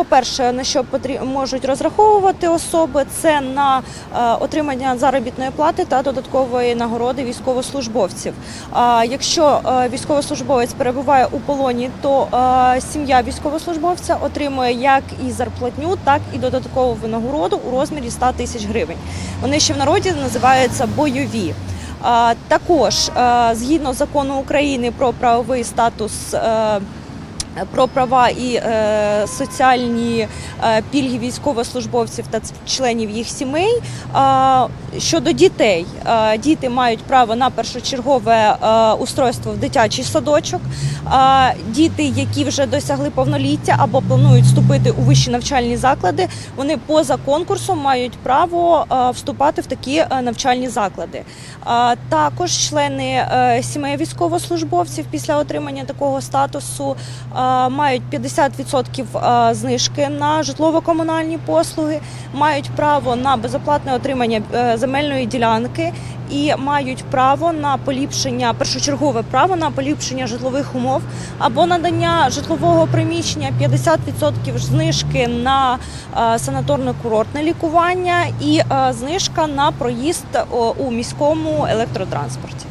по-перше, на що можуть розраховувати особи, це на е, отримання заробітної плати та додаткової нагороди військовослужбовців. Якщо е, військовослужбовець перебуває у полоні, то е, сім'я військовослужбовця отримує як і зарплатню, так і додаткову винагороду у розмірі 100 тисяч гривень. Вони ще в народі називаються бойові. Також згідно закону України про правовий статус. Е, Про права і е, соціальні е, пільги військовослужбовців та членів їх сімей. Щодо дітей, діти мають право на першочергове устройство в дитячий садочок. Діти, які вже досягли повноліття або планують вступити у вищі навчальні заклади, вони поза конкурсом мають право вступати в такі навчальні заклади. Також члени сімей військовослужбовців після отримання такого статусу мають 50% е, знижки на житлово-комунальні послуги, мають право на безоплатне отримання е, земельної ділянки і мають право на поліпшення, першочергове право на поліпшення житлових умов або надання житлового приміщення 50% знижки на е, санаторно-курортне лікування і знижка на проїзд у міському електротранспорті.